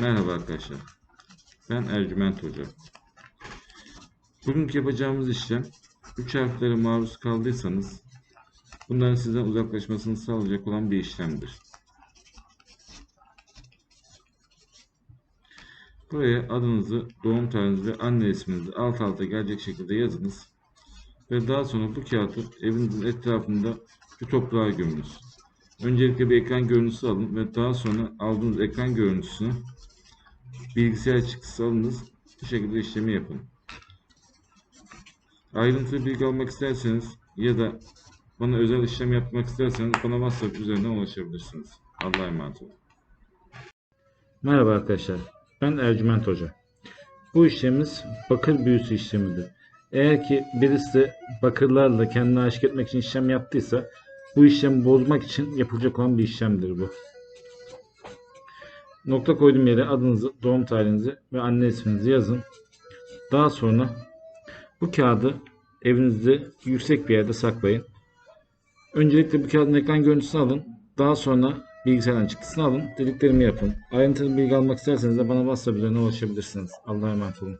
Merhaba arkadaşlar. Ben Ercüment Hoca. Bugünkü yapacağımız işlem 3 harflere maruz kaldıysanız bunların sizden uzaklaşmasını sağlayacak olan bir işlemdir. Buraya adınızı, doğum tarihinizi ve anne isminizi alt alta gelecek şekilde yazınız. Ve daha sonra bu kağıdı evinizin etrafında bir toprağa gömünüz. Öncelikle bir ekran görüntüsü alın ve daha sonra aldığınız ekran görüntüsünü bilgisayar çıktısı alınız. Bu şekilde işlemi yapın. Ayrıntılı bilgi almak isterseniz ya da bana özel işlem yapmak isterseniz bana WhatsApp üzerinden ulaşabilirsiniz. Allah'a emanet olun. Merhaba arkadaşlar. Ben Ercüment Hoca. Bu işlemimiz bakır büyüsü işlemidir. Eğer ki birisi bakırlarla kendini aşık etmek için işlem yaptıysa bu işlemi bozmak için yapılacak olan bir işlemdir bu. Nokta koyduğum yere adınızı, doğum tarihinizi ve anne isminizi yazın. Daha sonra bu kağıdı evinizde yüksek bir yerde saklayın. Öncelikle bu kağıdın ekran görüntüsünü alın. Daha sonra bilgisayardan çıktısını alın. Dediklerimi yapın. Ayrıntılı bilgi almak isterseniz de bana WhatsApp üzerinden ulaşabilirsiniz. Allah'a emanet olun.